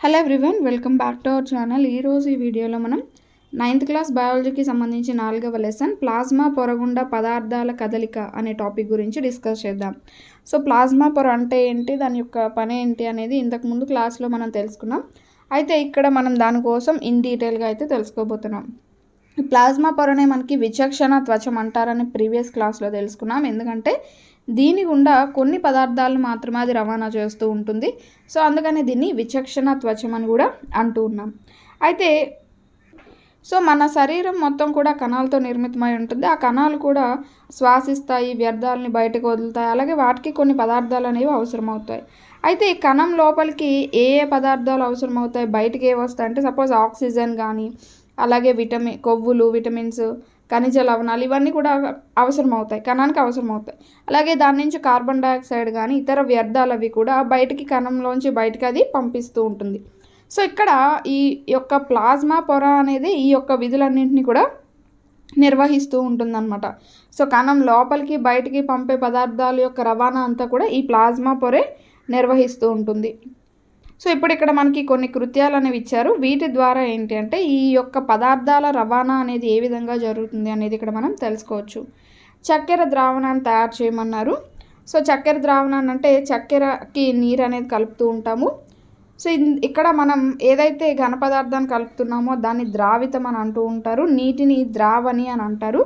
Hello everyone welcome back to our channel ఈరోజు ఈ వీడియోలో మనం నైన్త్ క్లాస్ బయాలజీకి సంబంధించి నాలుగవ లెసన్ ప్లాజ్మా పొరగుండా పదార్థాల కదలిక అనే టాపిక్ గురించి డిస్కస్ చేద్దాం. సో ప్లాజ్మా పొర అంటే ఏంటి దాని యొక్క పని ఏంటి అనేది ఇంతకుముందు క్లాస్లో మనం తెలుసుకున్నాం. అయితే ఇక్కడ మనం దానికోసం ఇన్ డీటెయిల్గా అయితే తెలుసుకోబోతున్నాం. ప్లాస్మా ప్లాజ్మా పొరనే మనకి విచక్షణ త్వచం అంటారని ప్రీవియస్ క్లాస్లో తెలుసుకున్నాం. ఎందుకంటే దీని గుండా కొన్ని పదార్థాలను మాత్రమే అది రవాణా చేస్తూ ఉంటుంది. సో అందుకని దీన్ని విచక్షణ త్వచం అని కూడా అంటూ ఉన్నాం. అయితే సో మన శరీరం మొత్తం కూడా కణాలతో నిర్మితమై ఉంటుంది. ఆ కణాలు కూడా శ్వాసిస్తాయి వ్యర్థాలని బయటకు వదులుతాయి. అలాగే వాటికి కొన్ని పదార్థాలు అనేవి అవసరమవుతాయి. అయితే ఈ కణం లోపలికి ఏ ఏ పదార్థాలు అవసరమవుతాయి? బయటికి ఏ వస్తాయి? అంటే సపోజ్ ఆక్సిజన్ కానీ అలాగే విటమిన్ కొవ్వులు విటమిన్స్ ఖనిజ లవణాలు ఇవన్నీ కూడా అవసరం అవుతాయి కణానికి అవసరం అవుతాయి అలాగే దాని నుంచి కార్బన్ డైఆక్సైడ్ కానీ ఇతర వ్యర్థాలు అవి కూడా బయటికి కణంలోంచి బయటికి అది పంపిస్తూ ఉంటుంది. సో ఇక్కడ ఈ యొక్క ప్లాజ్మా పొర అనేది ఈ యొక్క విధులన్నింటినీ కూడా నిర్వహిస్తూ ఉంటుందన్నమాట. సో కణం లోపలికి బయటికి పంపే పదార్థాల యొక్క రవాణా అంతా కూడా ఈ ప్లాజ్మా పొరే నిర్వహిస్తూ ఉంటుంది. సో ఇప్పుడు ఇక్కడ మనకి కొన్ని కృత్యాలు అనేవి ఇచ్చారు. వీటి ద్వారా ఏంటి అంటే ఈ యొక్క పదార్థాల రవాణా అనేది ఏ విధంగా జరుగుతుంది అనేది ఇక్కడ మనం తెలుసుకోవచ్చు. చక్కెర ద్రావణాన్ని తయారు చేయమన్నారు. సో చక్కెర ద్రావణాన్ని అంటే చక్కెరకి నీరు అనేది కలుపుతూ ఉంటాము. సో ఇక్కడ మనం ఏదైతే ఘన పదార్థాన్ని కలుపుతున్నామో దాన్ని ద్రావితం అని అంటూ ఉంటారు. నీటిని ద్రావణి అని అంటారు.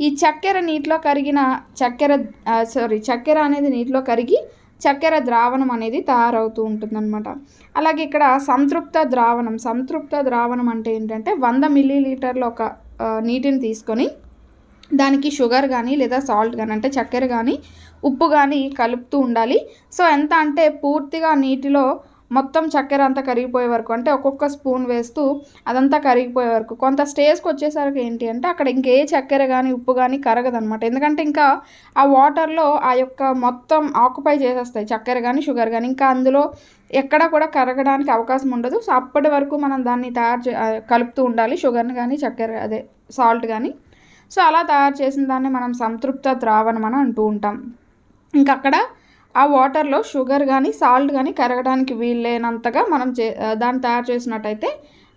ఈ చక్కెర నీటిలో కరిగిన చక్కెర సారీ చక్కెర అనేది నీటిలో కరిగి చక్కెర ద్రావణం అనేది తయారవుతూ ఉంటుందన్నమాట. అలాగే ఇక్కడ సంతృప్త ద్రావణం సంతృప్త ద్రావణం అంటే ఏంటంటే వంద మిల్లీలీటర్ల ఒక నీటిని తీసుకొని దానికి షుగర్ కానీ లేదా సాల్ట్ కానీ అంటే చక్కెర కానీ ఉప్పు కానీ కలుపుతూ ఉండాలి. సో ఎంత అంటే పూర్తిగా నీటిలో మొత్తం చక్కెర అంతా కరిగిపోయే వరకు అంటే ఒక్కొక్క స్పూన్ వేస్తూ అదంతా కరిగిపోయే వరకు. కొంత స్టేజ్కి వచ్చేసరికి ఏంటి అంటే అక్కడ ఇంకే చక్కెర కానీ ఉప్పు కానీ కరగదనమాట ఎందుకంటే ఇంకా ఆ వాటర్లో ఆ యొక్క మొత్తం ఆక్యుపై చేసేస్తాయి చక్కెర కానీ షుగర్ కానీ ఇంకా అందులో ఎక్కడ కూడా కరగడానికి అవకాశం ఉండదు. సో అప్పటి వరకు మనం దాన్ని తయారు చే కలుపుతూ ఉండాలి. షుగర్ని కానీ చక్కెర అదే సాల్ట్ కానీ సో అలా తయారు చేసిన దాన్ని మనం సంతృప్త ద్రావణం అని అంటూ ఉంటాం. ఇంకా అక్కడ ఆ వాటర్లో షుగర్ కానీ సాల్ట్ కానీ కరగడానికి వీల్లేనంతగా మనం చే దాన్ని తయారు చేసినట్టయితే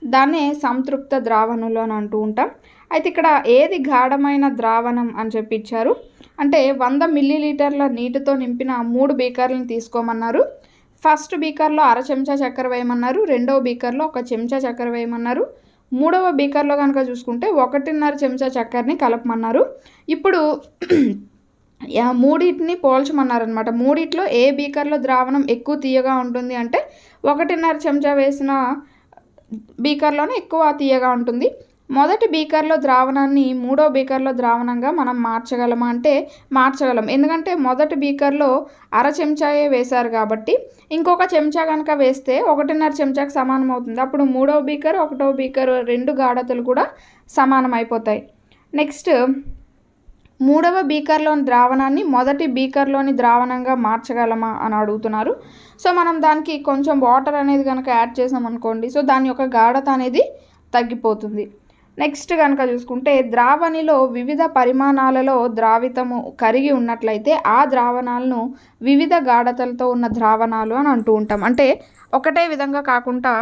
దాన్నే సంతృప్త ద్రావణులు అని అంటూ ఉంటాం. అయితే ఇక్కడ ఏది గాఢమైన ద్రావణం అని చెప్పి ఇచ్చారు అంటే వంద మిల్లీలీటర్ల నీటితో నింపిన మూడు బీకర్లను తీసుకోమన్నారు. ఫస్ట్ బీకర్లో అర చెంచా చక్కెర వేయమన్నారు. రెండవ బీకర్లో ఒక చెంచా చక్కెర వేయమన్నారు. మూడవ బీకర్లో కనుక చూసుకుంటే ఒకటిన్నర చెంచా చక్కెరని కలపమన్నారు. ఇప్పుడు మూడింటిని పోల్చమన్నారనమాట మూడిట్లో ఏ బీకర్లో ద్రావణం ఎక్కువ తీయగా ఉంటుంది అంటే ఒకటిన్నర చెంచా వేసిన బీకర్లోనే ఎక్కువ తీయగా ఉంటుంది. మొదటి బీకర్లో ద్రావణాన్ని మూడో బీకర్లో ద్రావణంగా మనం మార్చగలమా అంటే మార్చగలం. ఎందుకంటే మొదటి బీకర్లో అర చెంచాయే వేశారు కాబట్టి ఇంకొక చెంచా కనుక వేస్తే ఒకటిన్నర చెంచాకు సమానం అవుతుంది. అప్పుడు మూడో బీకర్ ఒకటో బీకర్ రెండు గాఢతలు కూడా సమానం అయిపోతాయి. నెక్స్ట్ మూడవ బీకర్లోని ద్రావణాన్ని మొదటి బీకర్లోని ద్రావణంగా మార్చగలమా అని అడుగుతున్నారు. సో మనం దానికి కొంచెం వాటర్ అనేది కనుక యాడ్ చేసాం అనుకోండి. సో దాని యొక్క గాఢత అనేది తగ్గిపోతుంది. నెక్స్ట్ కనుక చూసుకుంటే ద్రావణిలో వివిధ పరిమాణాలలో ద్రావితము కరిగి ఉన్నట్లయితే ఆ ద్రావణాలను వివిధ గాఢతలతో ఉన్న ద్రావణాలు అని అంటూ ఉంటాం. అంటే ఒకటే విధంగా కాకుండా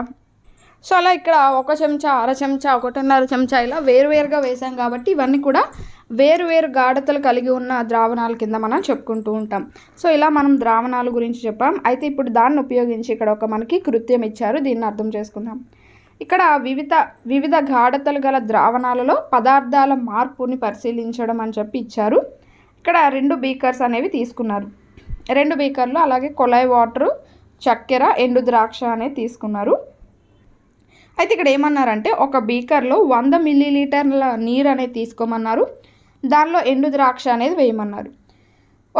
సో అలా ఇక్కడ ఒక చెంచా అర చెంచా ఒకటిన్నర చెంచా ఇలా వేరువేరుగా వేసాం కాబట్టి ఇవన్నీ కూడా వేరు వేరు గాఢతలు కలిగి ఉన్న ద్రావణాల కింద మనం చెప్పుకుంటూ ఉంటాం. సో ఇలా మనం ద్రావణాల గురించి చెప్పాం. అయితే ఇప్పుడు దాన్ని ఉపయోగించి ఇక్కడ ఒక మనకి కృత్యం ఇచ్చారు. దీన్ని అర్థం చేసుకుందాం. ఇక్కడ వివిధ వివిధ గాఢతలు గల ద్రావణాలలో పదార్థాల మార్పుని పరిశీలించడం అని చెప్పి ఇచ్చారు. ఇక్కడ రెండు బీకర్స్ అనేవి తీసుకున్నారు. రెండు బీకర్లు అలాగే కొలాయి వాటరు చక్కెర ఎండు ద్రాక్ష అనేది తీసుకున్నారు. అయితే ఇక్కడ ఏమన్నారంటే ఒక బీకర్లో వంద మిల్లీలీటర్ల నీరు అనేది తీసుకోమన్నారు. దానిలో ఎండు ద్రాక్ష అనేది వేయమన్నారు.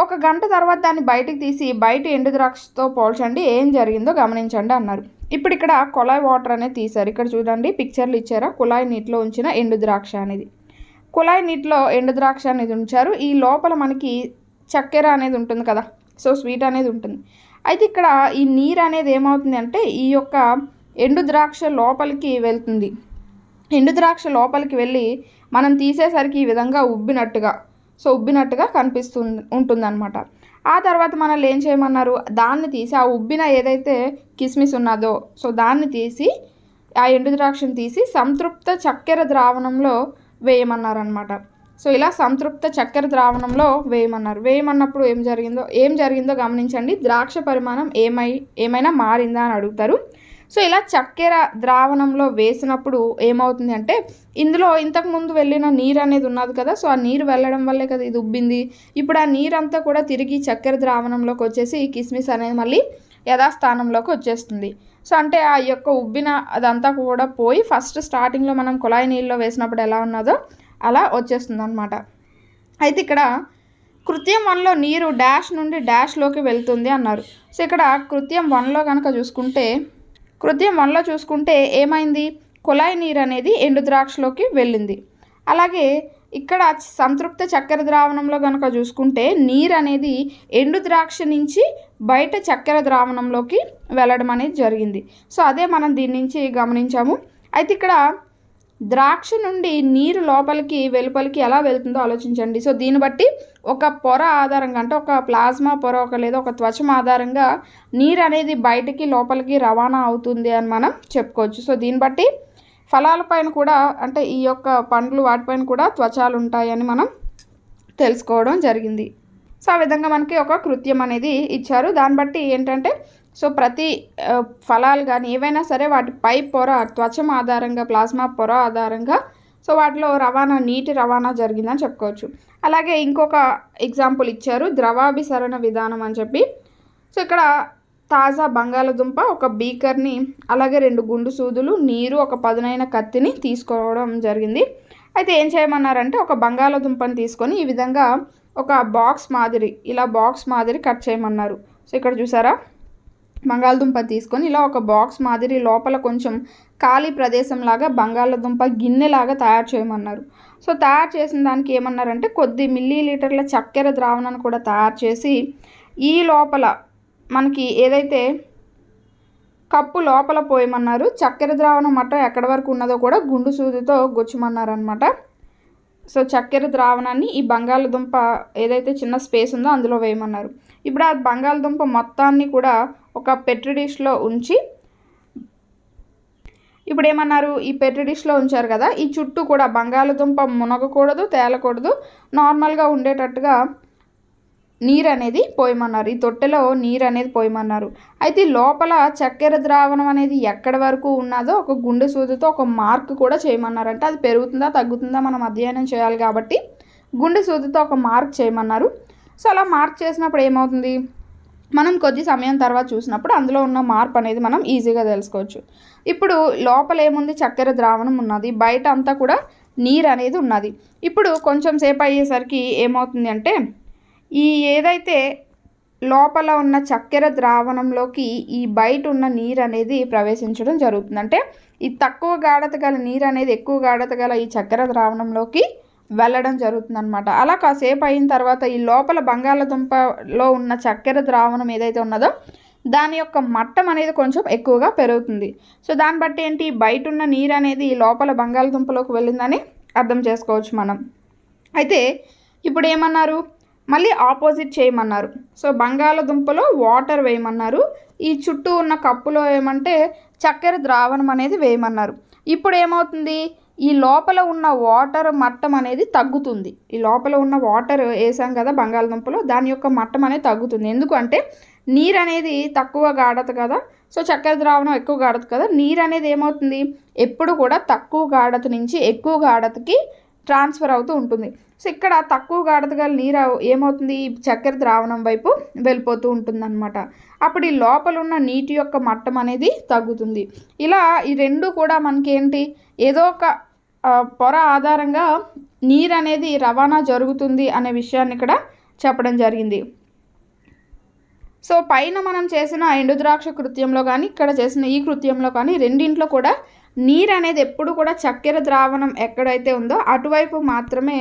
ఒక గంట తర్వాత దాన్ని బయటకు తీసి బయట ఎండు ద్రాక్షతో పోల్చండి ఏం జరిగిందో గమనించండి అన్నారు. ఇప్పుడు ఇక్కడ కుళాయి వాటర్ అనేది తీశారు. ఇక్కడ చూడండి పిక్చర్లు ఇచ్చారా? కుళాయి నీటిలో ఉంచిన ఎండు ద్రాక్ష అనేది. కుళాయి నీటిలో ఎండు ద్రాక్ష అనేది ఉంచారు. ఈ లోపల మనకి చక్కెర అనేది ఉంటుంది కదా సో స్వీట్ అనేది ఉంటుంది. అయితే ఇక్కడ ఈ నీరు అనేది ఏమవుతుంది అంటే ఈ యొక్క ఎండు ద్రాక్ష లోపలికి వెళ్తుంది. ఎండు ద్రాక్ష లోపలికి వెళ్ళి మనం తీసేసరికి ఈ విధంగా ఉబ్బినట్టుగా సో ఉబ్బినట్టుగా కనిపిస్తుంది ఉంటుందన్నమాట. ఆ తర్వాత మనల్ని ఏం చేయమన్నారు? దాన్ని తీసి ఆ ఉబ్బిన ఏదైతే కిస్మిస్ ఉన్నదో సో దాన్ని తీసి ఆ ఎండు ద్రాక్షను తీసి సంతృప్త చక్కెర ద్రావణంలో వేయమన్నారనమాట సో ఇలా సంతృప్త చక్కెర ద్రావణంలో వేయమన్నారు. వేయమన్నప్పుడు ఏం జరిగిందో ఏం జరిగిందో గమనించండి. ద్రాక్ష పరిమాణం ఏమై ఏమైనా మారిందా అని అడుగుతారు. సో ఇలా చక్కెర ద్రావణంలో వేసినప్పుడు ఏమవుతుంది అంటే ఇందులో ఇంతకుముందు వెళ్ళిన నీరు అనేది ఉన్నది కదా సో ఆ నీరు వెళ్ళడం వల్లే కదా ఇది ఉబ్బింది. ఇప్పుడు ఆ నీరంతా కూడా తిరిగి చక్కెర ద్రావణంలోకి వచ్చేసి కిస్మిస్ అనేది మళ్ళీ యథాస్థానంలోకి వచ్చేస్తుంది. సో అంటే ఆ యొక్క ఉబ్బిన అదంతా కూడా పోయి ఫస్ట్ స్టార్టింగ్లో మనం కుళాయి నీళ్ళలో వేసినప్పుడు ఎలా ఉన్నదో అలా వచ్చేస్తుంది అనమాట అయితే ఇక్కడ కృత్యం వన్లో నీరు డాష్ నుండి డాష్లోకి వెళ్తుంది అన్నారు. సో ఇక్కడ కృత్యం వన్లో కనుక చూసుకుంటే కృత్యం వన్లో చూసుకుంటే ఏమైంది? కుళాయి నీరు అనేది ఎండు ద్రాక్షలోకి వెళ్ళింది. అలాగే ఇక్కడ సంతృప్త చక్కెర ద్రావణంలో కనుక చూసుకుంటే నీరు అనేది ఎండు ద్రాక్ష నుంచి బయట చక్కెర ద్రావణంలోకి వెళ్ళడం అనేది జరిగింది. సో అదే మనం దీని నుంచి గమనించాము. అయితే ఇక్కడ ద్రాక్ష నుండి నీరు లోపలికి వెలుపలికి ఎలా వెళ్తుందో ఆలోచించండి. సో దీన్ని బట్టి ఒక పొర ఆధారంగా అంటే ఒక ప్లాస్మా పొర ఒక లేదా ఒక త్వచం ఆధారంగా నీరు అనేది బయటికి లోపలికి రవాణా అవుతుంది అని మనం చెప్పుకోవచ్చు. సో దీన్ని బట్టి ఫలాలపైన కూడా అంటే ఈ యొక్క పండ్లు వాటిపైన కూడా త్వచాలు ఉంటాయని మనం తెలుసుకోవడం జరిగింది. సో ఆ విధంగా మనకి ఒక కృత్యం అనేది ఇచ్చారు. దాన్ని బట్టి ఏంటంటే సో ప్రతి ఫలాలు కానీ ఏవైనా సరే వాటి పై పొర త్వచం ఆధారంగా ప్లాస్మా పొర ఆధారంగా సో వాటిలో రవాణా నీటి రవాణా జరిగిందని చెప్పుకోవచ్చు. అలాగే ఇంకొక ఎగ్జాంపుల్ ఇచ్చారు ద్రవాభిసరణ విధానం అని చెప్పి. సో ఇక్కడ తాజా బంగాళదుంప ఒక బీకర్ని అలాగే రెండు గుండు సూదులు నీరు ఒక పదునైన కత్తిని తీసుకోవడం జరిగింది. అయితే ఏం చేయమన్నారంటే ఒక బంగాళదుంపని తీసుకొని ఈ విధంగా ఒక బాక్స్ మాదిరి ఇలా బాక్స్ మాదిరి కట్ చేయమన్నారు. సో ఇక్కడ చూసారా? బంగాళదుంప తీసుకొని ఇలా ఒక బాక్స్ మాదిరి లోపల కొంచెం ఖాళీ ప్రదేశంలాగా బంగాళదుంప గిన్నెలాగా తయారు చేయమన్నారు. సో తయారు చేసిన దానికి ఏమన్నారంటే కొద్ది మిల్లీ లీటర్ల చక్కెర ద్రావణాన్ని కూడా తయారు చేసి ఈ లోపల మనకి ఏదైతే కప్పు లోపల పోయమన్నారు చక్కెర ద్రావణం మట్టం ఎక్కడి వరకు ఉన్నదో కూడా గుండు సూదితో గుచ్చమన్నారనమాట సో చక్కెర ద్రావణాన్ని ఈ బంగాళదుంప ఏదైతే చిన్న స్పేస్ ఉందో అందులో వేయమన్నారు. ఇప్పుడు ఆ బంగాళదుంప మొత్తాన్ని కూడా ఒక పెట్రి డిష్లో ఉంచి ఇప్పుడు ఏమన్నారు? ఈ పెట్రి డిష్లో ఉంచారు కదా ఈ చుట్టూ కూడా బంగాళదుంప మునగకూడదు తేలకూడదు నార్మల్గా ఉండేటట్టుగా నీరు అనేది పోయమన్నారు. ఈ తొట్టెలో నీరు అనేది పోయమన్నారు. అయితే లోపల చక్కెర ద్రావణం అనేది ఎక్కడి వరకు ఉన్నదో ఒక గుండె సూదితో ఒక మార్క్ కూడా చేయమన్నారు అంటే అది పెరుగుతుందా తగ్గుతుందా మనం అధ్యయనం చేయాలి కాబట్టి గుండె సూదితో ఒక మార్క్ చేయమన్నారు. సో అలా మార్క్ చేసినప్పుడు ఏమవుతుంది? మనం కొద్ది సమయం తర్వాత చూసినప్పుడు అందులో ఉన్న మార్పు అనేది మనం ఈజీగా తెలుసుకోవచ్చు. ఇప్పుడు లోపల ఏముంది? చక్కెర ద్రావణం ఉన్నది. బయట అంతా కూడా నీరు అనేది ఉన్నది. ఇప్పుడు కొంచెం సేపు అయ్యేసరికి ఏమవుతుంది అంటే ఈ ఏదైతే లోపల ఉన్న చక్కెర ద్రావణంలోకి ఈ బయట ఉన్న నీరు అనేది ప్రవేశించడం జరుగుతుంది. అంటే ఈ తక్కువ గాఢత గల నీరు అనేది ఎక్కువ గాఢత గల ఈ చక్కెర ద్రావణంలోకి వెళ్ళడం జరుగుతుంది అనమాట అలా కాసేపు అయిన తర్వాత ఈ లోపల బంగాళదుంపలో ఉన్న చక్కెర ద్రావణం ఏదైతే ఉన్నదో దాని యొక్క మట్టం అనేది కొంచెం ఎక్కువగా పెరుగుతుంది. సో దాన్ని బట్టి ఏంటి? బయట ఉన్న నీరు అనేది ఈ లోపల బంగాళదుంపలోకి వెళ్ళిందని అర్థం చేసుకోవచ్చు మనం. అయితే ఇప్పుడు ఏమన్నారు? మళ్ళీ ఆపోజిట్ చేయమన్నారు. సో బంగాళదుంపలో వాటర్ వేయమన్నారు. ఈ చుట్టూ ఉన్న కప్పులో ఏమంటే చక్కెర ద్రావణం అనేది వేయమన్నారు. ఇప్పుడు ఏమవుతుంది? ఈ లోపల ఉన్న వాటర్ మట్టం అనేది తగ్గుతుంది. ఈ లోపల ఉన్న వాటర్ వేసాం కదా బంగాళదుంపలో దాని యొక్క మట్టం అనేది తగ్గుతుంది. ఎందుకంటే నీరు అనేది తక్కువ గాఢత కదా. సో చక్కెర ద్రావణం ఎక్కువ గాఢత కదా. నీరు అనేది ఏమవుతుంది? ఎప్పుడు కూడా తక్కువ గాఢత నుంచి ఎక్కువ గాఢతకి ట్రాన్స్ఫర్ అవుతూ ఉంటుంది. సో ఇక్కడ తక్కువ గాడత గల నీరు ఏమవుతుంది? చక్కెర ద్రావణం వైపు వెళ్ళిపోతూ ఉంటుందన్నమాట. అప్పుడు ఈ లోపల ఉన్న నీటి యొక్క మట్టం అనేది తగ్గుతుంది. ఇలా ఈ రెండు కూడా మనకి ఏంటి ఏదో ఒక పొర ఆధారంగా నీరు అనేది రవాణా జరుగుతుంది అనే విషయాన్ని ఇక్కడ చెప్పడం జరిగింది. సో పైన మనం చేసిన ఎండుద్రాక్ష కృత్యంలో కానీ ఇక్కడ చేసిన ఈ కృత్యంలో కానీ రెండింట్లో కూడా నీరు అనేది ఎప్పుడు కూడా చక్కెర ద్రావణం ఎక్కడైతే ఉందో అటువైపు మాత్రమే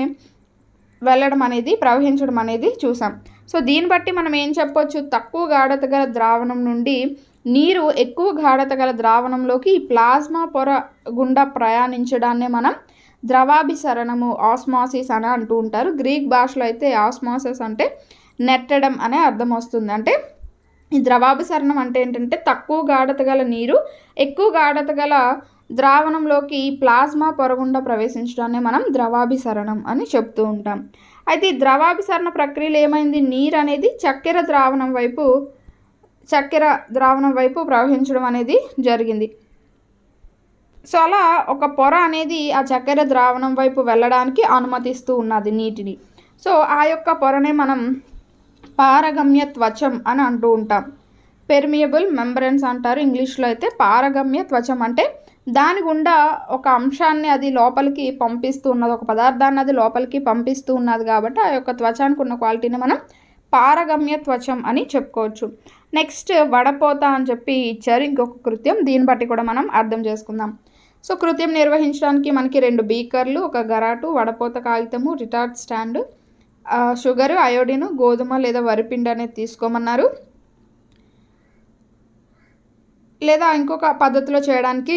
వెళ్ళడం అనేది ప్రవహించడం అనేది చూసాం. సో దీన్ని బట్టి మనం ఏం చెప్పొచ్చు? తక్కువ గాఢత గల ద్రావణం నుండి నీరు ఎక్కువ గాఢత గల ద్రావణంలోకి ప్లాస్మా పొర గుండా ప్రయాణించడాన్నే మనం ద్రవాభిసరణము ఆస్మాసిస్ అని అంటూ ఉంటారు. గ్రీక్ భాషలో అయితే ఆస్మాసిస్ అంటే నెట్టడం అనే అర్థం వస్తుంది. అంటే ఈ ద్రవాభిసరణం అంటే ఏంటంటే తక్కువ గాఢత గల నీరు ఎక్కువ గాఢత గల ద్రావణంలోకి ప్లాస్మా పొరగుండా ప్రవేశించడాన్ని మనం ద్రవాభిసరణం అని చెప్తూ ఉంటాం. అయితే ఈ ద్రవాభిసరణ ప్రక్రియలో ఏమైంది? నీరు అనేది చక్కెర ద్రావణం వైపు చక్కెర ద్రావణం వైపు ప్రవహించడం అనేది జరిగింది. సో అలా ఒక పొర అనేది ఆ చక్కెర ద్రావణం వైపు వెళ్ళడానికి అనుమతిస్తూ ఉన్నది నీటిని. సో ఆ యొక్క పొరనే మనం పారగమ్య త్వచం అని అంటూ ఉంటాం. పెర్మియబుల్ మెంబ్రెన్స్ అంటారు ఇంగ్లీష్లో అయితే. పారగమ్య త్వచం అంటే దాని గుండా ఒక అంశాన్ని అది లోపలికి పంపిస్తూ ఉన్నది ఒక పదార్థాన్ని అది లోపలికి పంపిస్తూ ఉన్నది కాబట్టి ఆ యొక్క త్వచానికి ఉన్న క్వాలిటీని మనం పారగమ్య త్వచం అని చెప్పుకోవచ్చు. నెక్స్ట్ వడపోత అని చెప్పి ఇచ్చారు. ఇంకొక కృత్యం. దీన్ని బట్టి కూడా మనం అర్థం చేసుకుందాం. సో కృత్యం నిర్వహించడానికి మనకి రెండు బీకర్లు ఒక గరాటు వడపోత కాగితము రిటార్డ్ స్టాండ్ షుగరు అయోడిన్ గోధుమ లేదా వరిపిండి అనేది తీసుకోమన్నారు. లేదా ఇంకొక పద్ధతిలో చేయడానికి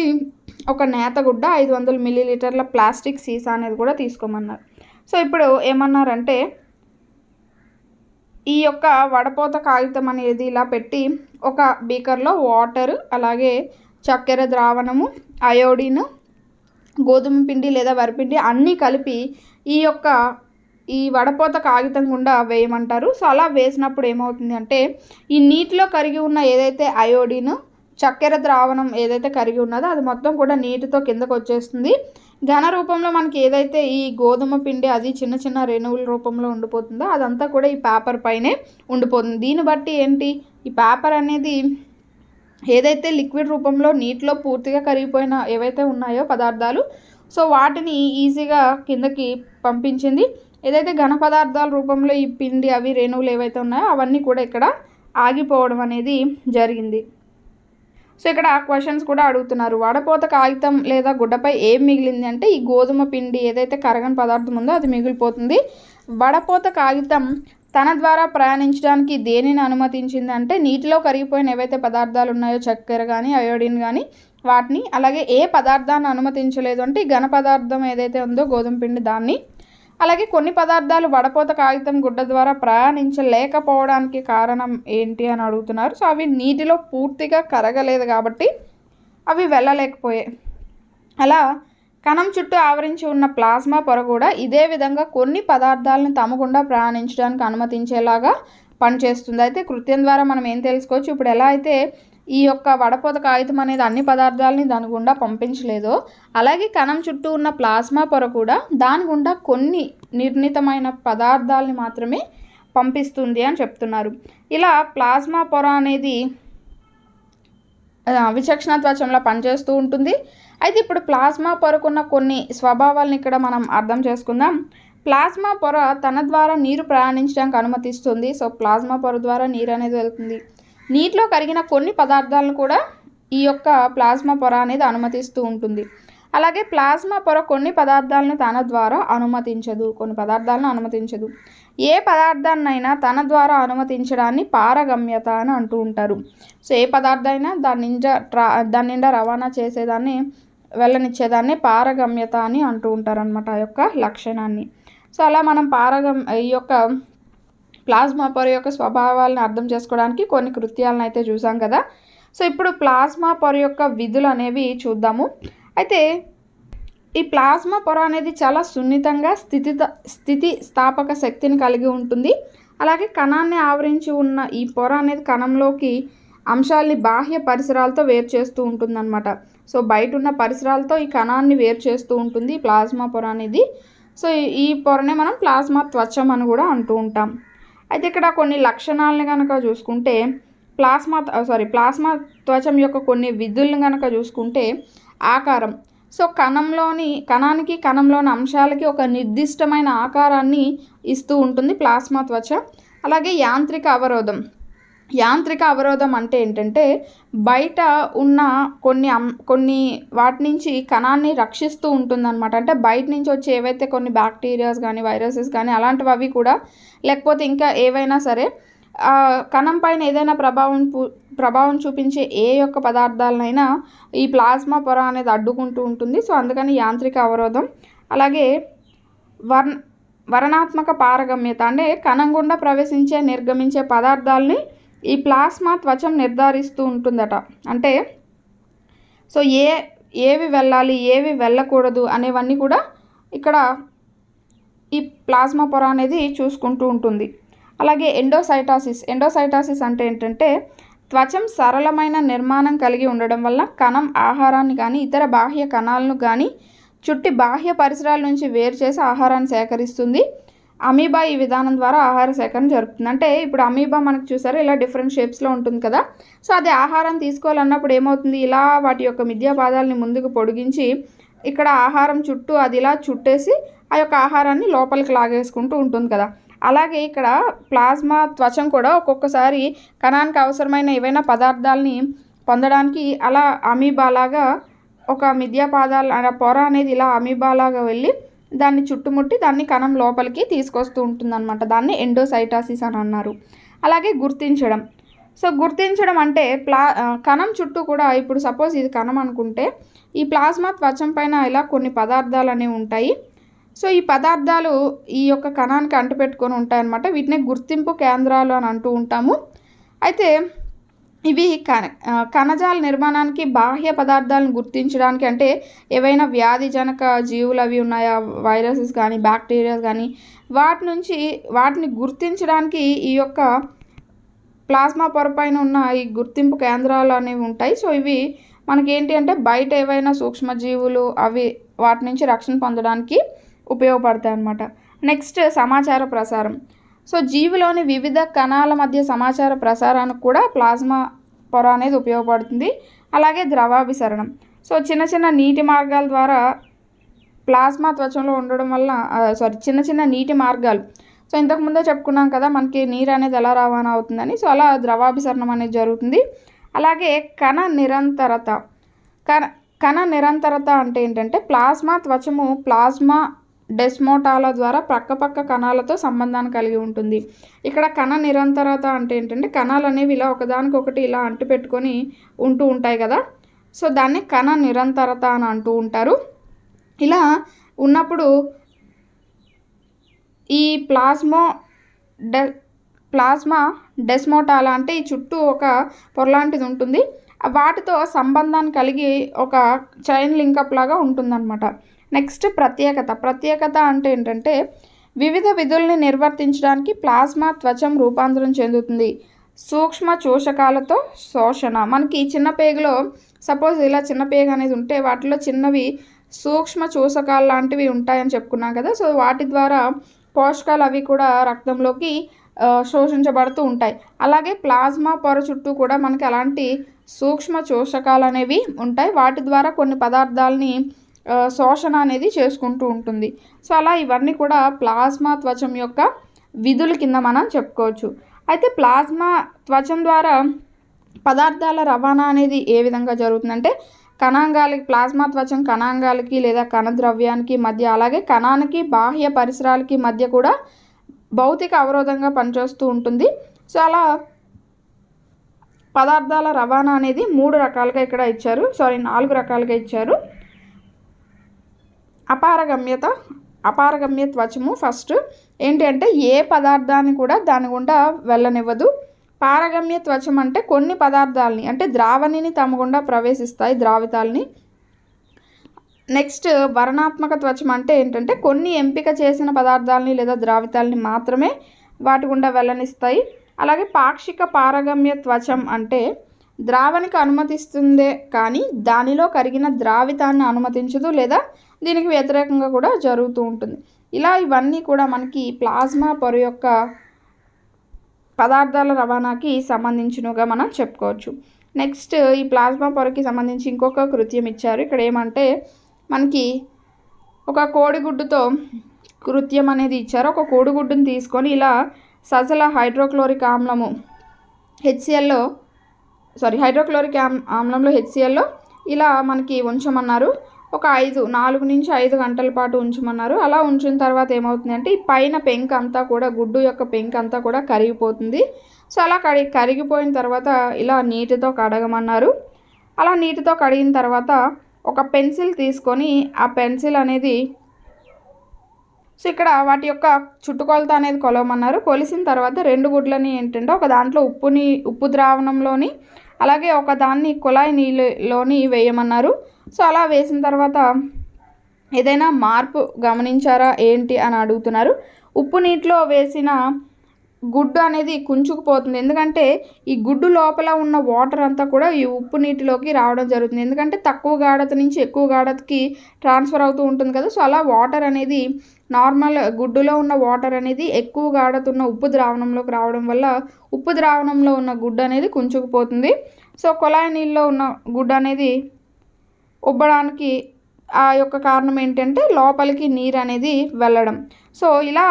ఒక నేతగుడ్డ ఐదు వందల మిల్లీలీటర్ల ప్లాస్టిక్ సీసా అనేది కూడా తీసుకోమన్నారు. సో ఇప్పుడు ఏమన్నారంటే ఈ యొక్క వడపోత కాగితం అనేది ఇలా పెట్టి ఒక బీకర్లో వాటర్ అలాగే చక్కెర ద్రావణము అయోడిన్ గోధుమ పిండి లేదా వరిపిండి అన్నీ కలిపి ఈ యొక్క ఈ వడపోత కాగితం గుండా వేయమంటారు. సో అలా వేసినప్పుడు ఏమవుతుంది అంటే ఈ నీటిలో కరిగి ఉన్న ఏదైతే అయోడిన్ చక్కెర ద్రావణం ఏదైతే కరిగి ఉన్నదో అది మొత్తం కూడా నీటితో కిందకు వచ్చేస్తుంది ఘన రూపంలో మనకి ఏదైతే ఈ గోధుమ పిండి అది చిన్న చిన్న రేణువుల రూపంలో ఉండిపోతుందో అదంతా కూడా ఈ పేపర్ పైనే ఉండిపోతుంది. దీన్ని బట్టి ఏంటి? ఈ పేపర్ అనేది ఏదైతే లిక్విడ్ రూపంలో నీటిలో పూర్తిగా కరిగిపోయిన ఏవైతే ఉన్నాయో పదార్థాలు సో వాటిని ఈజీగా కిందకి పంపించింది. ఏదైతే ఘన పదార్థాల రూపంలో ఈ పిండి అవి రేణువులు ఏవైతే ఉన్నాయో అవన్నీ కూడా ఇక్కడ ఆగిపోవడం అనేది జరిగింది. సో ఇక్కడ క్వశ్చన్స్ కూడా అడుగుతున్నారు. వడపోత కాగితం లేదా గుడ్డపై ఏం మిగిలింది అంటే ఈ గోధుమ పిండి ఏదైతే కరగని పదార్థం ఉందో అది మిగిలిపోతుంది. వడపోత కాగితం తన ద్వారా ప్రయాణించడానికి దేనిని అనుమతించింది అంటే నీటిలో కరిగిపోయిన ఏవైతే పదార్థాలు ఉన్నాయో చక్కెర కానీ అయోడిన్ కానీ వాటిని అలాగే ఏ పదార్థాన్ని అనుమతించలేదు అంటే ఈ ఘన పదార్థం ఏదైతే ఉందో గోధుమ పిండి దాన్ని అలాగే కొన్ని పదార్థాలు వడపోత కాగితం గుడ్డ ద్వారా ప్రయాణించలేకపోవడానికి కారణం ఏంటి అని అడుగుతున్నారు. సో అవి నీటిలో పూర్తిగా కరగలేదు కాబట్టి అవి వెళ్ళలేకపోయాయి. అలా కణం చుట్టూ ఆవరించి ఉన్న ప్లాస్మా పొర కూడా ఇదే విధంగా కొన్ని పదార్థాలను తమకుండా ప్రయాణించడానికి అనుమతించేలాగా పనిచేస్తుంది. అయితే కృత్యం ద్వారా మనం ఏం తెలుసుకోవచ్చు? ఇప్పుడు ఎలా అయితే ఈ యొక్క వడపోత కాగితం అనేది అన్ని పదార్థాలని దాని గుండా పంపించలేదో. అలాగే కణం చుట్టూ ఉన్న ప్లాస్మా పొర కూడా దాని గుండా కొన్ని నిర్ణీతమైన పదార్థాలని మాత్రమే పంపిస్తుంది అని చెప్తున్నారు. ఇలా ప్లాస్మా పొర అనేది విచక్షణ త్వచంలో పనిచేస్తూ ఉంటుంది. అయితే ఇప్పుడు ప్లాస్మా పొరకున్న కొన్ని స్వభావాలను ఇక్కడ మనం అర్థం చేసుకుందాం. ప్లాస్మా పొర తన ద్వారా నీరు ప్రయాణించడానికి అనుమతిస్తుంది. సో ప్లాస్మా పొర ద్వారా నీరు అనేది వెళ్తుంది. నీటిలో కరిగిన కొన్ని పదార్థాలను కూడా ఈ యొక్క ప్లాస్మా పొర అనేది అనుమతిస్తూ ఉంటుంది. అలాగే ప్లాస్మా పొర కొన్ని పదార్థాలను తన ద్వారా అనుమతించదు కొన్ని పదార్థాలను అనుమతించదు. ఏ పదార్థాన్నైనా తన ద్వారా అనుమతించడాన్ని పారగమ్యత అని అంటూ ఉంటారు. సో ఏ పదార్థమైనా దాని నిండా ట్రా దాని నిండా రవాణా చేసేదాన్ని వెళ్ళనిచ్చేదాన్ని పారగమ్యత అని అంటూ ఉంటారు అనమాట ఆ యొక్క లక్షణాన్ని. సో అలా మనం పారగమ్ ఈ యొక్క ప్లాస్మా పొర యొక్క స్వభావాలను అర్థం చేసుకోవడానికి కొన్ని కృత్యాలను అయితే చూసాం కదా. సో ఇప్పుడు ప్లాస్మా పొర యొక్క విధులు అనేవి చూద్దాము. అయితే ఈ ప్లాస్మా పొర అనేది చాలా సున్నితంగా స్థితి స్థితి స్థాపక శక్తిని కలిగి ఉంటుంది. అలాగే కణాన్ని ఆవరించి ఉన్న ఈ పొర అనేది కణంలోకి అంశాల్ని బాహ్య పరిసరాలతో వేరు చేస్తూ ఉంటుందన్నమాట. సో బయట ఉన్న పరిసరాలతో ఈ కణాన్ని వేరు చేస్తూ ఉంటుంది ప్లాస్మా పొర అనేది. సో ఈ పొరనే మనం ప్లాస్మా త్వచం అని కూడా అంటూ ఉంటాం. అయితే ఇక్కడ కొన్ని లక్షణాలను కనుక చూసుకుంటే ప్లాస్మా సారీ ప్లాస్మా త్వచం యొక్క కొన్ని విధులను కనుక చూసుకుంటే ఆకారం. సో కణంలోని కణానికి కణంలోని అంశాలకి ఒక నిర్దిష్టమైన ఆకారాన్ని ఇస్తూ ఉంటుంది ప్లాస్మా త్వచ. అలాగే యాంత్రిక అవరోధం. యాంత్రిక అవరోధం అంటే ఏంటంటే బయట ఉన్న కొన్ని కొన్ని వాటి నుంచి కణాన్ని రక్షిస్తూ ఉంటుందన్నమాట. అంటే బయట నుంచి వచ్చే ఏవైతే కొన్ని బ్యాక్టీరియాస్ కానీ వైరసెస్ కానీ అలాంటివి అవి కూడా లేకపోతే ఇంకా ఏవైనా సరే కణం పైన ఏదైనా ప్రభావం ప్రభావం చూపించే ఏ యొక్క పదార్థాలనైనా ఈ ప్లాస్మా పొర అనేది అడ్డుకుంటూ ఉంటుంది. సో అందుకని యాంత్రిక అవరోధం. అలాగే వర్ణ వరణాత్మక పారగమ్యత అంటే కణం గుండా ప్రవేశించే నిర్గమించే పదార్థాలని ఈ ప్లాస్మా త్వచం నిర్ధారిస్తూ ఉంటుందట. అంటే సో ఏ ఏవి వెళ్ళాలి ఏవి వెళ్ళకూడదు అనేవన్నీ కూడా ఇక్కడ ఈ ప్లాస్మా పొర అనేది చూసుకుంటూ ఉంటుంది. అలాగే ఎండోసైటాసిస్ ఎండోసైటాసిస్ అంటే ఏంటంటే త్వచం సరళమైన నిర్మాణం కలిగి ఉండడం వల్ల కణం ఆహారాన్ని కానీ ఇతర బాహ్య కణాలను కానీ చుట్టి బాహ్య పరిసరాల నుంచి వేరు చేసి ఆహారాన్ని సేకరిస్తుంది. అమీబా ఈ విధానం ద్వారా ఆహార సేకరణ జరుపుతుంది అంటే ఇప్పుడు అమీబా మనకు చూసారు ఇలా డిఫరెంట్ షేప్స్లో ఉంటుంది కదా. సో అది ఆహారం తీసుకోవాలన్నప్పుడు ఏమవుతుంది? ఇలా వాటి యొక్క మిథ్యాపాదాలని ముందుకు పొడిగించి ఇక్కడ ఆహారం చుట్టూ అది ఇలా చుట్టేసి ఆ యొక్క ఆహారాన్ని లోపలికి లాగేసుకుంటూ ఉంటుంది కదా. అలాగే ఇక్కడ ప్లాస్మా త్వచం కూడా ఒక్కొక్కసారి కణానికి అవసరమైన ఏవైనా పదార్థాలని పొందడానికి అలా అమీబాలాగా ఒక మిథ్యాపాదాల పొర అనేది ఇలా అమీబాలాగా వెళ్ళి దాన్ని చుట్టుముట్టి దాన్ని కణం లోపలికి తీసుకొస్తూ ఉంటుందన్నమాట. దాన్ని ఎండోసైటాసిస్ అని అన్నారు. అలాగే గుర్తించడం. సో గుర్తించడం అంటే ప్లా కణం చుట్టూ కూడా ఇప్పుడు సపోజ్ ఇది కణం అనుకుంటే ఈ ప్లాస్మా త్వచం పైన ఇలా కొన్ని పదార్థాలు అనేవి ఉంటాయి. సో ఈ పదార్థాలు ఈ యొక్క కణానికి అంటుపెట్టుకొని ఉంటాయన్నమాట. వీటిని గుర్తింపు కేంద్రాలు అని అంటూ ఉంటాము. అయితే ఇవి కణ కణజాల నిర్మాణానికి బాహ్య పదార్థాలను గుర్తించడానికి అంటే ఏవైనా వ్యాధిజనక జీవులు అవి ఉన్నాయా? వైరసెస్ కానీ బ్యాక్టీరియాస్ కానీ వాటి నుంచి వాటిని గుర్తించడానికి ఈ యొక్క ప్లాస్మా పొరపైన ఉన్న ఈ గుర్తింపు కేంద్రాలు అనేవి ఉంటాయి. సో ఇవి మనకి ఏంటి అంటే బయట ఏవైనా సూక్ష్మజీవులు అవి వాటి నుంచి రక్షణ పొందడానికి ఉపయోగపడతాయి అన్నమాట నెక్స్ట్ సమాచార ప్రసారం. సో జీవిలోని వివిధ కణాల మధ్య సమాచార ప్రసారానికి కూడా ప్లాస్మా పొర అనేది ఉపయోగపడుతుంది. అలాగే ద్రవాభిసరణం. సో చిన్న చిన్న నీటి మార్గాల ద్వారా ప్లాస్మా త్వచంలో ఉండడం వల్ల సారీ చిన్న చిన్న నీటి మార్గాలు. సో ఇంతకుముందే చెప్పుకున్నాం కదా మనకి నీరు అనేది ఎలా రవాణా అవుతుందని. సో అలా ద్రవాభిసరణం అనేది జరుగుతుంది. అలాగే కణ నిరంతరత. కణ కణ నిరంతరత అంటే ఏంటంటే ప్లాస్మా త్వచము ప్లాస్మా డెస్మోటాల ద్వారా పక్కపక్క కణాలతో సంబంధాన్ని కలిగి ఉంటుంది. ఇక్కడ కణ నిరంతరత అంటే ఏంటంటే కణాలు అనేవి ఇలా ఒకదానికొకటి ఇలా అంటు పెట్టుకొని ఉంటూ ఉంటాయి కదా. సో దాన్ని కణ నిరంతరత అని అంటూ ఉంటారు. ఇలా ఉన్నప్పుడు ఈ ప్లాస్మో డె ప్లాస్మా డెస్మోటాలా అంటే ఈ చుట్టూ ఒక పొరలాంటిది ఉంటుంది. వాటితో సంబంధాన్ని కలిగి ఒక చైన్ లింకప్ లాగా ఉంటుందన్నమాట. నెక్స్ట్ ప్రత్యేకత. ప్రత్యేకత అంటే ఏంటంటే వివిధ విధుల్ని నిర్వర్తించడానికి ప్లాస్మా త్వచం రూపాంతరం చెందుతుంది. సూక్ష్మ చూషకాలతో శోషణ. మనకి చిన్న పేగులో సపోజ్ ఇలా చిన్న పేగు అనేది ఉంటే వాటిలో చిన్నవి సూక్ష్మ చూసకాలు లాంటివి ఉంటాయని చెప్పుకున్నాం కదా. సో వాటి ద్వారా పోషకాలు అవి కూడా రక్తంలోకి శోషించబడుతూ ఉంటాయి. అలాగే ప్లాస్మా పొర చుట్టూ కూడా మనకి అలాంటి సూక్ష్మ చూషకాలు అనేవి ఉంటాయి. వాటి ద్వారా కొన్ని పదార్థాలని శోషణ అనేది చేసుకుంటూ ఉంటుంది. సో అలా ఇవన్నీ కూడా ప్లాస్మా త్వచం యొక్క విధుల కింద మనం చెప్పుకోవచ్చు. అయితే ప్లాస్మా త్వచం ద్వారా పదార్థాల రవాణా అనేది ఏ విధంగా జరుగుతుందంటే కణాంగాలకి ప్లాస్మా త్వచం కణాంగాలకి లేదా కణద్రవ్యానికి మధ్య అలాగే కణానికి బాహ్య పరిసరాలకి మధ్య కూడా భౌతిక అవరోధంగా పనిచేస్తూ ఉంటుంది. సో అలా పదార్థాల రవాణా అనేది మూడు రకాలుగా ఇక్కడ ఇచ్చారు. సారీ నాలుగు రకాలుగా ఇచ్చారు. అపారగమ్యత అపారగమ్య త్వచము ఫస్ట్ ఏంటి అంటే ఏ పదార్థాన్ని కూడా దాని గుండా వెళ్ళనివ్వదు. పారగమ్య త్వచం అంటే కొన్ని పదార్థాలని అంటే ద్రావణిని తమ గుండా ప్రవేశిస్తాయి ద్రావితాలని. నెక్స్ట్ వర్ణాత్మక త్వచం అంటే ఏంటంటే కొన్ని ఎంపిక చేసిన పదార్థాలని లేదా ద్రావితాలని మాత్రమే వాటి గుండా వెళ్ళనిస్తాయి. అలాగే పాక్షిక పారగమ్య త్వచం అంటే ద్రావణికి అనుమతిస్తుందే కానీ దానిలో కరిగిన ద్రావితాన్ని అనుమతించదు లేదా దీనికి వ్యతిరేకంగా కూడా జరుగుతూ ఉంటుంది. ఇలా ఇవన్నీ కూడా మనకి ప్లాస్మా పొర యొక్క పదార్థాల రవాణాకి సంబంధించినగా మనం చెప్పుకోవచ్చు. నెక్స్ట్ ఈ ప్లాస్మా పొరకి సంబంధించి ఇంకొక కృత్యం ఇచ్చారు. ఇక్కడ ఏమంటే మనకి ఒక కోడిగుడ్డుతో కృత్యం అనేది ఇచ్చారు. ఒక కోడిగుడ్డుని తీసుకొని ఇలా సజల హైడ్రోక్లోరిక్ ఆమ్లము హెచ్సిఎల్లో సారీ హైడ్రోక్లోరిక్ ఆమ్ ఆమ్లంలో హెచ్సిఎల్లో ఇలా మనకి ఉంచమన్నారు. ఒక ఐదు నాలుగు నుంచి ఐదు గంటల పాటు ఉంచమన్నారు. అలా ఉంచిన తర్వాత ఏమవుతుందంటే ఈ పైన పెంక్ అంతా కూడా గుడ్డు యొక్క పెంక్ అంతా కూడా కరిగిపోతుంది. సో అలా కడి కరిగిపోయిన తర్వాత ఇలా నీటితో కడగమన్నారు. అలా నీటితో కడిగిన తర్వాత ఒక పెన్సిల్ తీసుకొని ఆ పెన్సిల్ అనేది సో ఇక్కడ వాటి యొక్క చుట్టుకొలత అనేది కొలవమన్నారు. కొలిసిన తర్వాత రెండు గుడ్లని ఏంటంటే ఒక దాంట్లో ఉప్పుని ఉప్పు ద్రావణంలోని అలాగే ఒక దాన్ని కుళాయి నీళ్ళలోని వేయమన్నారు. సో అలా వేసిన తర్వాత ఏదైనా మార్పు గమనించారా ఏంటి అని అడుగుతున్నారు. ఉప్పు నీటిలో వేసిన గుడ్డు అనేది కుంచుకుపోతుంది. ఎందుకంటే ఈ గుడ్డు లోపల ఉన్న వాటర్ అంతా కూడా ఈ ఉప్పు నీటిలోకి రావడం జరుగుతుంది. ఎందుకంటే తక్కువ గాఢత నుంచి ఎక్కువ గాఢతకి ట్రాన్స్ఫర్ అవుతూ ఉంటుంది కదా. సో అలా వాటర్ అనేది నార్మల్ గుడ్డులో ఉన్న వాటర్ అనేది ఎక్కువ గాఢత ఉన్న ఉప్పు ద్రావణంలోకి రావడం వల్ల ఉప్పు ద్రావణంలో ఉన్న గుడ్డు అనేది కుంచుకుపోతుంది. సో కొలాయి నీళ్ళలో ఉన్న గుడ్డు అనేది ఉబ్బడానికి ఆ యొక్క కారణం ఏంటంటే లోపలికి నీరు అనేది వెళ్ళడం. సో ఇలా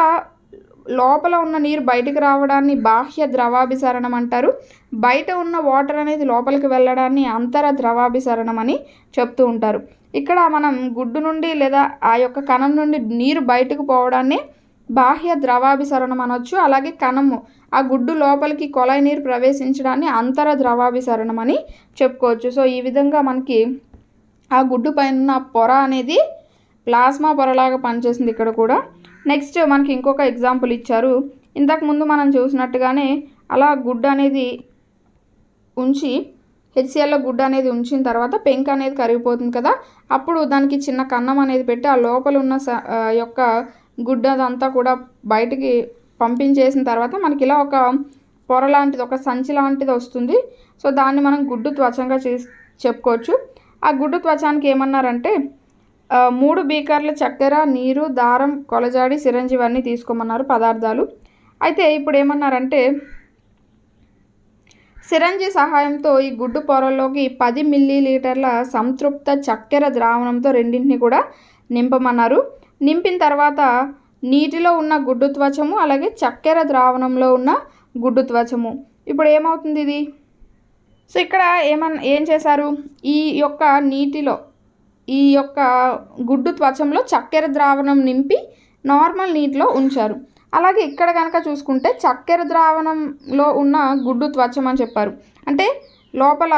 లోపల ఉన్న నీరు బయటకు రావడాన్ని బాహ్య ద్రవాభిసరణం అంటారు. బయట ఉన్న వాటర్ అనేది లోపలికి వెళ్ళడాన్ని అంతర ద్రవాభిసరణం అని చెప్తూ ఉంటారు. ఇక్కడ మనం గుడ్డు నుండి లేదా ఆ యొక్క కణం నుండి నీరు బయటకు పోవడాన్ని బాహ్య ద్రవాభిసరణం అనొచ్చు. అలాగే కణము ఆ గుడ్డు లోపలికి కొలాయి నీరు ప్రవేశించడాన్ని అంతర ద్రవాభిసరణం అని చెప్పుకోవచ్చు. సో ఈ విధంగా మనకి ఆ గుడ్డు పైన పొర అనేది ప్లాస్మా పొరలాగా పనిచేసింది ఇక్కడ కూడా. నెక్స్ట్ మనకి ఇంకొక ఎగ్జాంపుల్ ఇచ్చారు. ఇంతకుముందు మనం చూసినట్టుగానే అలా గుడ్డు అనేది ఉంచి హెచ్సిఎల్లో గుడ్డ అనేది ఉంచిన తర్వాత పెంక్ అనేది కరిగిపోతుంది కదా. అప్పుడు దానికి చిన్న కన్నం అనేది పెట్టి ఆ లోపల ఉన్న యొక్క గుడ్డ అదంతా కూడా బయటికి పంపించేసిన తర్వాత మనకి ఇలా ఒక పొర లాంటిది ఒక సంచి లాంటిది వస్తుంది. సో దాన్ని మనం గుడ్డు త్వచంగా చేసి చెప్పుకోవచ్చు. ఆ గుడ్డు త్వచానికి ఏమన్నారంటే మూడు బీకర్ల చక్కెర నీరు దారం కొలజాడి సిరంజి ఇవన్నీ తీసుకోమన్నారు పదార్థాలు. అయితే ఇప్పుడు ఏమన్నారంటే సిరంజి సహాయంతో ఈ గుడ్డు పొరల్లోకి పది మిల్లీ లీటర్ల సంతృప్త చక్కెర ద్రావణంతో రెండింటిని కూడా నింపమన్నారు. నింపిన తర్వాత నీటిలో ఉన్న గుడ్డు త్వచము అలాగే చక్కెర ద్రావణంలో ఉన్న గుడ్డు త్వచము. ఇప్పుడు ఏమవుతుంది ఇది? సో ఇక్కడ ఏమన్ ఏం చేశారు? ఈ యొక్క నీటిలో ఈ యొక్క గుడ్డు త్వచంలో చక్కెర ద్రావణం నింపి నార్మల్ నీటిలో ఉంచారు. అలాగే ఇక్కడ కనుక చూసుకుంటే చక్కెర ద్రావణంలో ఉన్న గుడ్డు త్వచం అని చెప్పారు. అంటే లోపల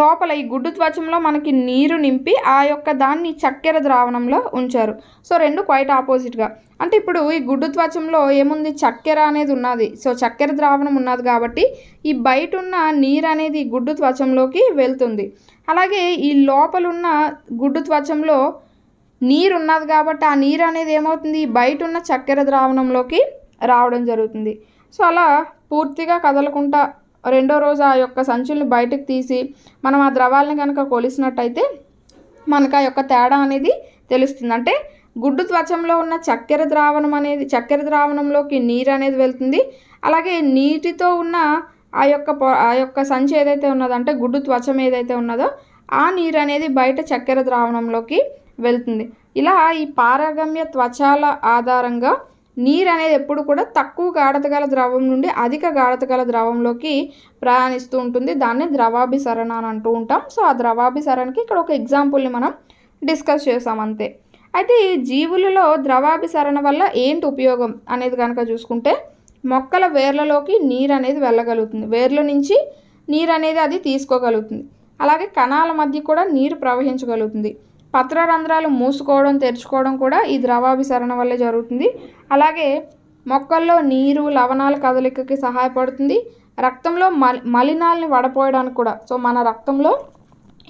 లోపల ఈ గుడ్డు త్వచంలో మనకి నీరు నింపి ఆ యొక్క దాన్ని చక్కెర ద్రావణంలో ఉంచారు. సో రెండు క్వైట్ ఆపోజిట్గా అంటే ఇప్పుడు ఈ గుడ్డు త్వచంలో ఏముంది? చక్కెర అనేది ఉన్నది. సో చక్కెర ద్రావణం ఉన్నది కాబట్టి ఈ బయట ఉన్న నీరు అనేది గుడ్డు త్వచంలోకి వెళ్తుంది. అలాగే ఈ లోపలున్న గుడ్డు త్వచంలో నీరు ఉన్నది కాబట్టి ఆ నీరు అనేది ఏమవుతుంది? బయట ఉన్న చక్కెర ద్రావణంలోకి రావడం జరుగుతుంది. సో అలా పూర్తిగా కదలకుండా రెండో రోజు ఆ యొక్క సంచుల్ని బయటకు తీసి మనం ఆ ద్రవాలని కనుక కొలిసినట్టయితే మనకు ఆ యొక్క తేడా అనేది తెలుస్తుంది. అంటే గుడ్డు త్వచంలో ఉన్న చక్కెర ద్రావణం అనేది చక్కెర ద్రావణంలోకి నీరు అనేది వెళ్తుంది. అలాగే నీటితో ఉన్న ఆ యొక్క ఆ యొక్క సంచి ఏదైతే ఉన్నదో అంటే గుడ్డు త్వచం ఏదైతే ఉన్నదో ఆ నీరు అనేది బయట చక్కెర ద్రావణంలోకి వెళ్తుంది. ఇలా ఈ పారగమ్య త్వచాల ఆధారంగా నీరు అనేది ఎప్పుడు కూడా తక్కువ గాఢత గల ద్రవం నుండి అధిక గాఢత గల ద్రవంలోకి ప్రయాణిస్తూ ఉంటుంది. దాన్ని ద్రవాభిసరణ అని అంటూ ఉంటాం. సో ఆ ద్రవాభిసరణకి ఇక్కడ ఒక ఎగ్జాంపుల్ని మనం డిస్కస్ చేసాం అంతే. అయితే ఈ జీవులలో ద్రవాభిసరణ వల్ల ఏంటి ఉపయోగం అనేది కనుక చూసుకుంటే మొక్కల వేర్లలోకి నీరు అనేది వెళ్ళగలుగుతుంది. వేర్ల నుంచి నీరు అనేది అది తీసుకోగలుగుతుంది. అలాగే కణాల మధ్య కూడా నీరు ప్రవహించగలుగుతుంది. పత్రరంధ్రాలు మూసుకోవడం తెరుచుకోవడం కూడా ఈ ద్రవాభిసరణ వల్లే జరుగుతుంది. అలాగే మొక్కల్లో నీరు లవణాల కదలికకి సహాయపడుతుంది. రక్తంలో మలి మలినాల్ని వడపోయడానికి కూడా సో మన రక్తంలో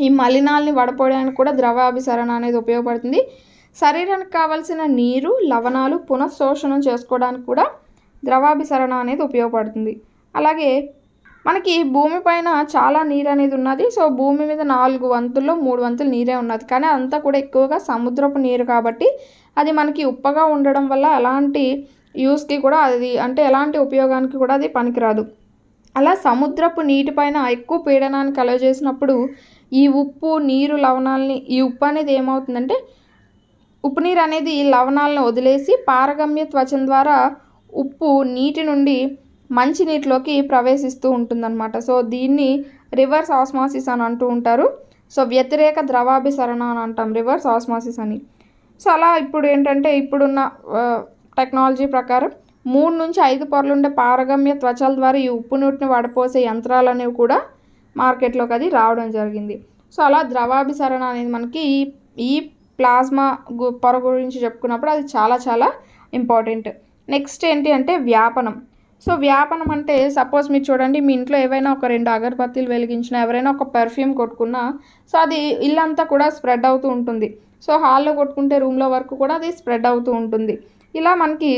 ఈ మలినాల్ని వడపోయడానికి కూడా ద్రవాభిసరణ అనేది ఉపయోగపడుతుంది. శరీరానికి కావలసిన నీరు లవణాలు పునఃశోషణం చేసుకోవడానికి కూడా ద్రవాభిసరణ అనేది ఉపయోగపడుతుంది. అలాగే మనకి భూమి పైన చాలా నీరు అనేది ఉన్నది. సో భూమి మీద నాలుగు వంతుల్లో మూడు వంతులు నీరే ఉన్నది. కానీ అంతా కూడా ఎక్కువగా సముద్రపు నీరు కాబట్టి అది మనకి ఉప్పగా ఉండడం వల్ల ఎలాంటి యూస్కి కూడా అది అంటే ఎలాంటి ఉపయోగానికి కూడా అది పనికిరాదు. అలా సముద్రపు నీటిపైన ఎక్కువ పీడనాన్ని కలుగజేసినప్పుడు ఈ ఉప్పు నీరు లవణాలని ఈ ఉప్పు అనేది ఏమవుతుందంటే ఉప్పు నీరు అనేది లవణాలను వదిలేసి పారగమ్య త్వచం ద్వారా ఉప్పు నీటి నుండి మంచినీటిలోకి ప్రవేశిస్తూ ఉంటుందన్నమాట. సో దీన్ని రివర్స్ ఆస్మాసిస్ అని అంటూ ఉంటారు. సో వ్యతిరేక ద్రవాభిసరణ అని అంటాం రివర్స్ ఆస్మాసిస్ అని. సో అలా ఇప్పుడు ఏంటంటే ఇప్పుడున్న టెక్నాలజీ ప్రకారం మూడు నుంచి ఐదు పొరలుండే పారగమ్య త్వచల ద్వారా ఈ ఉప్పు నీటిని వడపోసే యంత్రాలు అనేవి కూడా మార్కెట్లోకి అది రావడం జరిగింది. సో అలా ద్రవాభిసరణ అనేది మనకి ఈ ఈ ప్లాస్మా గు- పొర గురించి చెప్పుకున్నప్పుడు అది చాలా చాలా ఇంపార్టెంట్. నెక్స్ట్ ఏంటి అంటే వ్యాపనం. సో వ్యాపనం అంటే సపోజ్ మీరు చూడండి మీ ఇంట్లో ఏవైనా ఒక రెండు అగరబత్తీలు వెలిగించినా ఎవరైనా ఒక పెర్ఫ్యూమ్ కొట్టుకున్నా సో అది ఇల్లంతా కూడా స్ప్రెడ్ అవుతూ ఉంటుంది. సో హాల్లో కొట్టుకుంటే రూమ్లో వరకు కూడా అది స్ప్రెడ్ అవుతూ ఉంటుంది. ఇలా మనకి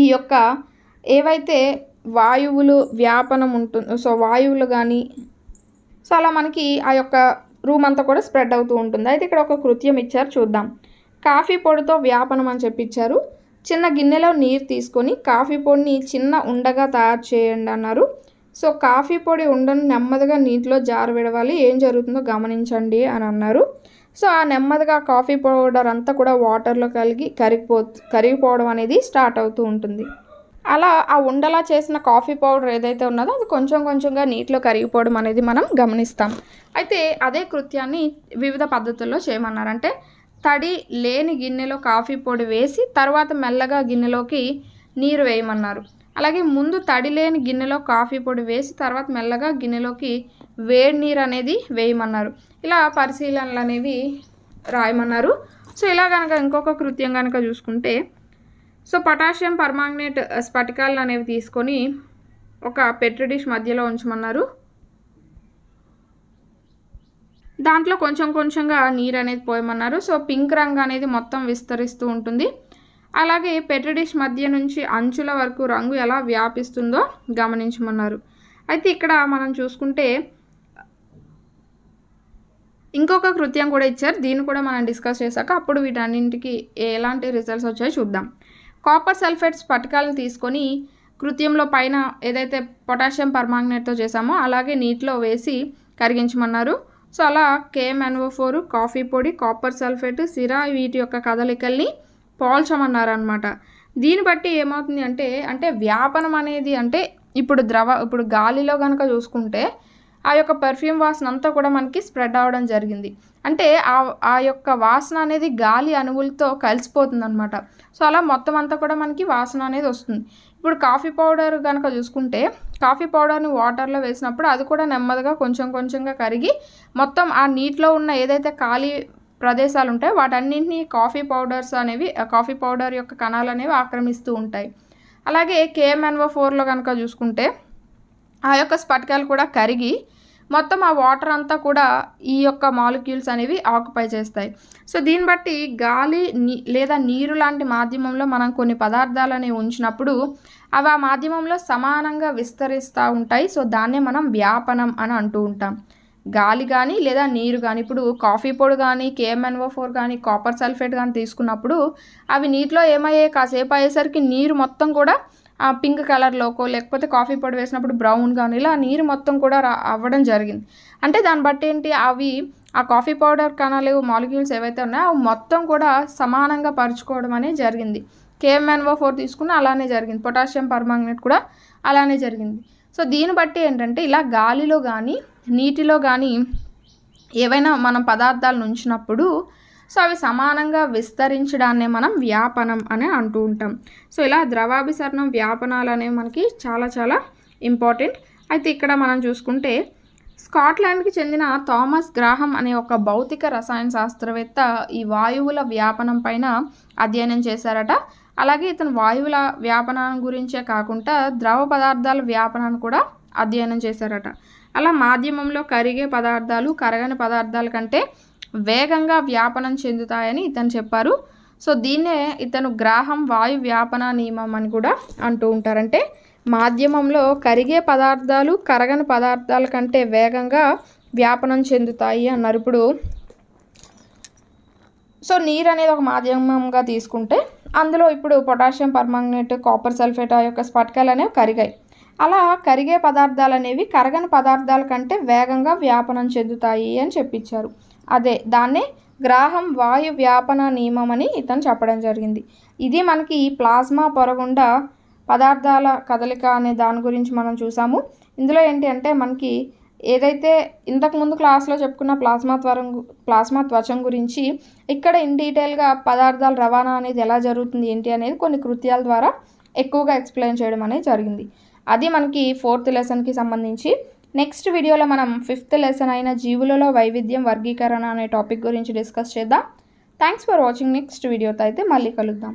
ఈ యొక్క ఏవైతే వాయువులు వ్యాపనం ఉంటుంది సో వాయువులు కానీ సో అలా మనకి ఆ యొక్క రూమ్ అంతా కూడా స్ప్రెడ్ అవుతూ ఉంటుంది. అయితే ఇక్కడ ఒక కృత్యం ఇచ్చారు చూద్దాం. కాఫీ పొడితో వ్యాపనం అని చెప్పి ఇచ్చారు చిన్న గిన్నెలో నీరు తీసుకొని కాఫీ పొడిని చిన్న ఉండగా తయారు చేయండి అన్నారు. సో కాఫీ పొడి ఉండను నెమ్మదిగా నీటిలో జారు విడవాలి. ఏం జరుగుతుందో గమనించండి అని అన్నారు. సో ఆ నెమ్మదిగా కాఫీ పౌడర్ అంతా కూడా వాటర్లో కలిగి కరిగిపో కరిగిపోవడం అనేది స్టార్ట్ అవుతూ ఉంటుంది. అలా ఆ ఉండలా చేసిన కాఫీ పౌడర్ ఏదైతే ఉన్నదో అది కొంచెం కొంచెంగా నీటిలో కరిగిపోవడం అనేది మనం గమనిస్తాం. అయితే అదే కృత్యాన్ని వివిధ పద్ధతుల్లో చేయమన్నారు. అంటే తడి లేని గిన్నెలో కాఫీ పొడి వేసి తర్వాత మెల్లగా గిన్నెలోకి నీరు వేయమన్నారు. అలాగే ముందు తడి లేని గిన్నెలో కాఫీ పొడి వేసి తర్వాత మెల్లగా గిన్నెలోకి వేడి నీరు అనేది వేయమన్నారు. ఇలా పరిశీలనలు అనేవి రాయమన్నారు. సో ఇలా కనుక ఇంకొక కృత్యం కనుక చూసుకుంటే సో పొటాషియం పర్మాంగనేట్ స్ఫటికాలు అనేవి తీసుకొని ఒక పెట్రి డిష్ మధ్యలో ఉంచమన్నారు. దాంట్లో కొంచెం కొంచెంగా నీరు అనేది పోయమన్నారు. సో పింక్ రంగు అనేది మొత్తం విస్తరిస్తూ ఉంటుంది. అలాగే పెట్రడిష్ మధ్య నుంచి అంచుల వరకు రంగు ఎలా వ్యాపిస్తుందో గమనించమన్నారు. అయితే ఇక్కడ మనం చూసుకుంటే ఇంకొక కృత్యం కూడా ఇచ్చారు. దీన్ని కూడా మనం డిస్కస్ చేశాక అప్పుడు వీటన్నింటికి ఎలాంటి రిజల్ట్స్ వచ్చాయో చూద్దాం. కాపర్ సల్ఫేట్స్ పటకాలను తీసుకొని కృత్యంలో పైన ఏదైతే పొటాషియం పర్మాంగనేట్తో చేసామో అలాగే నీటిలో వేసి కరిగించమన్నారు. సో అలా కేఎంఎన్ఓ ఫోర్ కాఫీ పొడి కాపర్ సల్ఫేట్ సిరా వీటి యొక్క కదలికల్ని పోల్చమన్నారు అనమాట దీన్ని బట్టి ఏమవుతుంది అంటే అంటే వ్యాపనం అనేది అంటే ఇప్పుడు ద్రవ ఇప్పుడు గాలిలో కనుక చూసుకుంటే ఆ యొక్క పెర్ఫ్యూమ్ వాసన అంతా కూడా మనకి స్ప్రెడ్ అవ్వడం జరిగింది. అంటే ఆ ఆ యొక్క వాసన అనేది గాలి అణువులతో కలిసిపోతుంది అనమాట సో అలా మొత్తం అంతా కూడా మనకి వాసన అనేది వస్తుంది. ఇప్పుడు కాఫీ పౌడర్ కనుక చూసుకుంటే కాఫీ పౌడర్ని వాటర్లో వేసినప్పుడు అది కూడా నెమ్మదిగా కొంచెం కొంచెంగా కరిగి మొత్తం ఆ నీటిలో ఉన్న ఏదైతే ఖాళీ ప్రదేశాలు ఉంటాయో వాటన్నింటినీ కాఫీ పౌడర్స్ అనేవి ఆ కాఫీ పౌడర్ యొక్క కణాలు అనేవి ఆక్రమిస్తూ ఉంటాయి. అలాగే కేఎంఎన్ఓ ఫోర్లో కనుక చూసుకుంటే ఆ యొక్క స్ఫటికాలు కూడా కరిగి మొత్తం ఆ వాటర్ అంతా కూడా ఈ యొక్క మాలిక్యూల్స్ అనేవి ఆక్యుపై చేస్తాయి. సో దీన్ని బట్టి గాలి నీ లేదా నీరు లాంటి మాధ్యమంలో మనం కొన్ని పదార్థాలని ఉంచినప్పుడు అవి ఆ మాధ్యమంలో సమానంగా విస్తరిస్తూ ఉంటాయి. సో దాన్నే మనం వ్యాపనం అని అంటూ ఉంటాం. గాలి కానీ లేదా నీరు కానీ ఇప్పుడు కాఫీ పొడి కానీ కేఎంఎన్ఓ ఫోర్ కానీ కాపర్ సల్ఫేట్ కానీ తీసుకున్నప్పుడు అవి నీటిలో ఏమయ్యాయి? కాసేపు అయ్యేసరికి నీరు మొత్తం కూడా పింక్ కలర్లోకో లేకపోతే కాఫీ పొడి వేసినప్పుడు బ్రౌన్ కానీ ఇలా నీరు మొత్తం కూడా రా అవ్వడం జరిగింది. అంటే దాన్ని బట్టి ఏంటి అవి ఆ కాఫీ పౌడర్ కణాలు మాలిక్యూల్స్ ఏవైతే ఉన్నాయో అవి మొత్తం కూడా సమానంగా పరుచుకోవడం అనేది జరిగింది. కేఎంఎన్ఓ ఫోర్ తీసుకున్న అలానే జరిగింది. పొటాషియం పర్మాంగనేట్ కూడా అలానే జరిగింది. సో దీన్ని బట్టి ఏంటంటే ఇలా గాలిలో కానీ నీటిలో కానీ ఏవైనా మనం పదార్థాలను ఉంచినప్పుడు సో అవి సమానంగా విస్తరించడాన్నే మనం వ్యాపనం అని అంటూ ఉంటాం. సో ఇలా ద్రవాభిసరణం వ్యాపనాలు అనేవి మనకి చాలా చాలా ఇంపార్టెంట్. అయితే ఇక్కడ మనం చూసుకుంటే స్కాట్లాండ్కి చెందిన థామస్ గ్రాహం అనే ఒక భౌతిక రసాయన శాస్త్రవేత్త ఈ వాయువుల వ్యాపనం పైన అధ్యయనం చేశారట. అలాగే ఇతను వాయువుల వ్యాపనం గురించే కాకుండా ద్రవ పదార్థాల వ్యాపనాన్ని కూడా అధ్యయనం చేశారట. అలా మాధ్యమంలో కరిగే పదార్థాలు కరగని పదార్థాల కంటే వేగంగా వ్యాపనం చెందుతాయని ఇతను చెప్పారు. సో దీన్నే ఇతను గ్రాహం వాయు వ్యాపన నియమం అని కూడా అంటూ ఉంటారంటే మాధ్యమంలో కరిగే పదార్థాలు కరగని పదార్థాల కంటే వేగంగా వ్యాపనం చెందుతాయి అన్నారు. ఇప్పుడు సో నీరు అనేది ఒక మాధ్యమంగా తీసుకుంటే అందులో ఇప్పుడు పొటాషియం పర్మాంగనేట్ కాపర్ సల్ఫేట్ ఆ యొక్క స్ఫటికాలు అనేవి కరిగాయి. అలా కరిగే పదార్థాలు అనేవి కరగని పదార్థాల కంటే వేగంగా వ్యాపనం చెందుతాయి అని చెప్పించారు. అదే దాన్నే గ్రాహం వాయు వ్యాపన నియమం అని ఇతను చెప్పడం జరిగింది. ఇది మనకి ప్లాస్మా పొరగుండా పదార్థాల కదలిక అనే దాని గురించి మనం చూసాము. ఇందులో ఏంటి అంటే మనకి ఏదైతే ఇంతకుముందు క్లాస్లో చెప్పుకున్న ప్లాస్మా త్వరం ప్లాస్మా త్వచం గురించి ఇక్కడ ఇన్ డీటెయిల్గా పదార్థాల రవాణా అనేది ఎలా జరుగుతుంది ఏంటి అనేది కొన్ని కృత్యాల ద్వారా ఎక్కువగా ఎక్స్ప్లెయిన్ చేయడం అనేది జరిగింది. అది మనకి ఫోర్త్ లెసన్కి సంబంధించి నెక్స్ట్ వీడియోలో మనం ఫిఫ్త్ లెసన్ అయిన జీవులలో వైవిధ్యం వర్గీకరణ అనే టాపిక్ గురించి డిస్కస్ చేద్దాం. థ్యాంక్స్ ఫర్ వాచింగ్ నెక్స్ట్ వీడియోతో అయితే మళ్ళీ కలుద్దాం.